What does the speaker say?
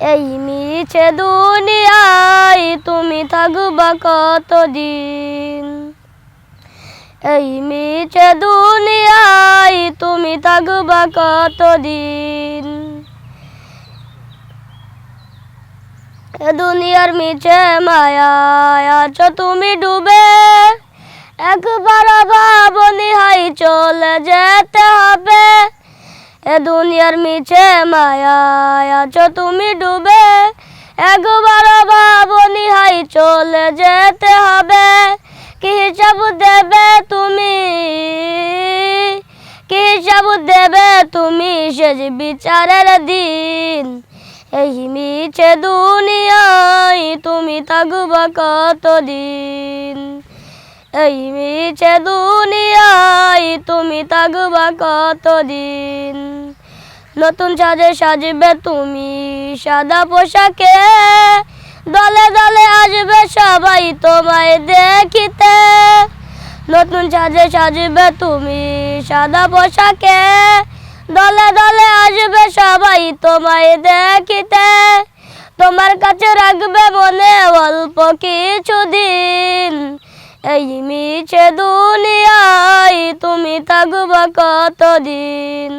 এই মিছে দুনিয়ায় তুমি থাকবা কতদিন? এই মিছে দুনিয়ায় তুমি থাকবা কতদিন? দুনিয়ার মিছে মায়ায় আছো তুমি ডুবে। একবার ভাবনি হাই চলে যেতে হবে। এ দুনিয়ার মিছে মায়ায় আছো তুমি ডুবে একবার ভাবনি হাই চলে যেতে হবে। কি হিসাব দেবে তুমি? কি হিসাব দেবে তুমি শেষ বিচারের দিন? এই মিছে দুনিয়ায় তুমি থাকবা কতদিন? এই মিছে দুনিয়ায় তুমি থাকবা কতদিন? নতুন সাজে সাজবে তুমি সাদা পোশাকে। দলে দলে আসবে সবাই তোমায় দেখিতে। নতুন সাজে সাজবে তুমি সাদা পোশাকে। দলে দলে আসবে সবাই তোমায় দেখিতে। তোমার কাছে রাখবে মনে অল্প কিছুদিন এই মিছে দুনিয়ায় তুমি থাকবা কতদিন?